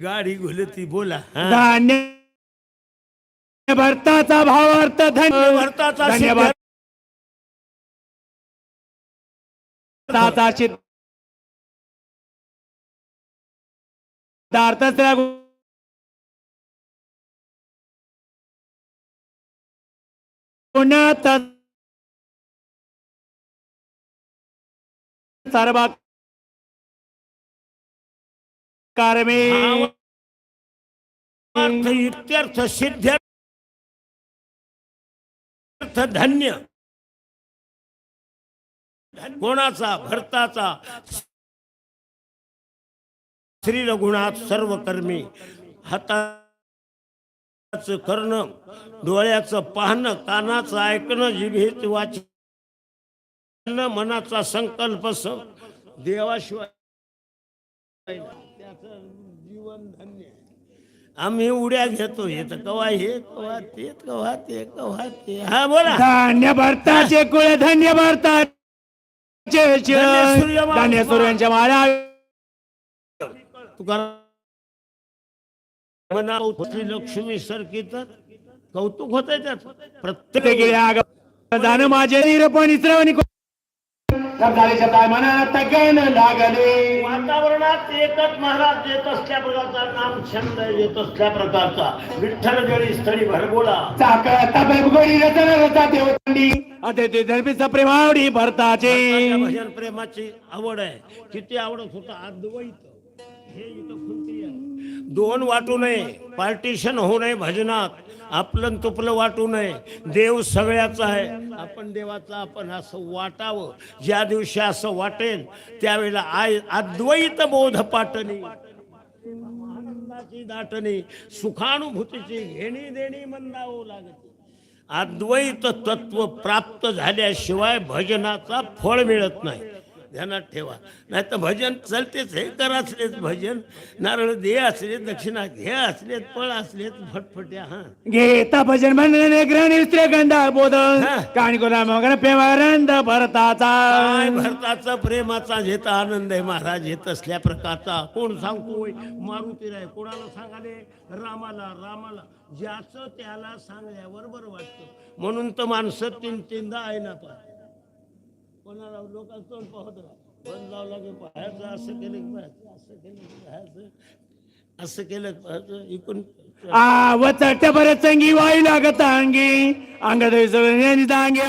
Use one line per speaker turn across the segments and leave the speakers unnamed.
गाडी घुलती बोला.
धान्य भरताचा भावार्थ धन्य
भरताचा
धन्यवाद भरताचा सिद्धार्थ त्या गुणात सर्व कर्मे
अर्थ इत्यर्थ सिद्ध्यर्थ धन्य. कोणाचा भरताचा श्री रघुनाथ सर्व कर्मी हाताच करणं डोळ्याचं पाहणं कानाचं ऐकणं जिभेच वाचन मनाचा संकल्प देवाशिवाय त्याचं जीवन धन्य. आम्ही उड्या घेतो हे तर कवा हे कवा ते कवा ते कवा ते. हा बोला.
धान्य भरताचे कुळ धन्य भरताचे
धन्य.
धान्य सूर्यांच्या माळा.
तुकाराम श्री लक्ष्मी सारखी तर कौतुक होत त्यात प्रत्येक
गेले आग दान माझे निरपण श्रवणी शब्दाच्या मनात गण लागले.
वातावरणात एकच महाराज देत असल्या प्रकारचा नाम छंद येत असल्या प्रकारचा. विठ्ठल जळी स्थळी भरगोळा
चाक तबेब गोडी रचना रचा देवतंडी धर्मीचा प्रेमावडी भरताचे.
भजन प्रेमाची आवड आहे. किती आवडत होतं अद्वैत हे इथं खुंटी आहे. दोन वाटू नये पार्टिशन होऊ नये भजनात आपलं तुपलं वाटू नये. देव सगळ्याचा आहे. आपण देवाचा आपण असं वाटावं. ज्या दिवशी असं वाटेल त्यावेळेला आय अद्वैत बोध पाटणी आनंदाची दाटणी सुखानुभूतीची घेणी देणी मंदावं लागते. अद्वैत तत्व प्राप्त झाल्याशिवाय भजनाचा फळ मिळत नाही. ध्यानात ठेवा. नाही तर भजन चालतेच हे. कर असलेत भजन. नारळ दे असलेत दक्षिणा घे असलेत फळ असलेत फटफट्या हा.
घेता भजन म्हणणे ग्रहणी स्त्री गंधा बोध
हा.
काणी कोणा मगन प्रेमानंद भरताचा.
काय भरताचा प्रेमाचा घेता आनंद आहे महाराज. घेत असल्या प्रकारचा. कोण सांगतोय? मारुती राय कोणाला सांगाले? रामाला रामाला. ज्याचं त्याला सांगल्यावर बरं वाटतं. म्हणून तर माणसं तीन तीनदा आहे ना पण कोणाला लोकांना तोंड पाहत राहा. बंद लावला की पाहायचं असं केलं की पाहायचं असं केलं पाहायचं असं केलं की पाहायचं इकडून
आवचट बर चंगी वाई लागत अंगी अंग दांगे.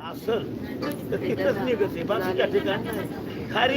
असं. तर तिथंच निघते बाकीच्या ठिकाणी खारी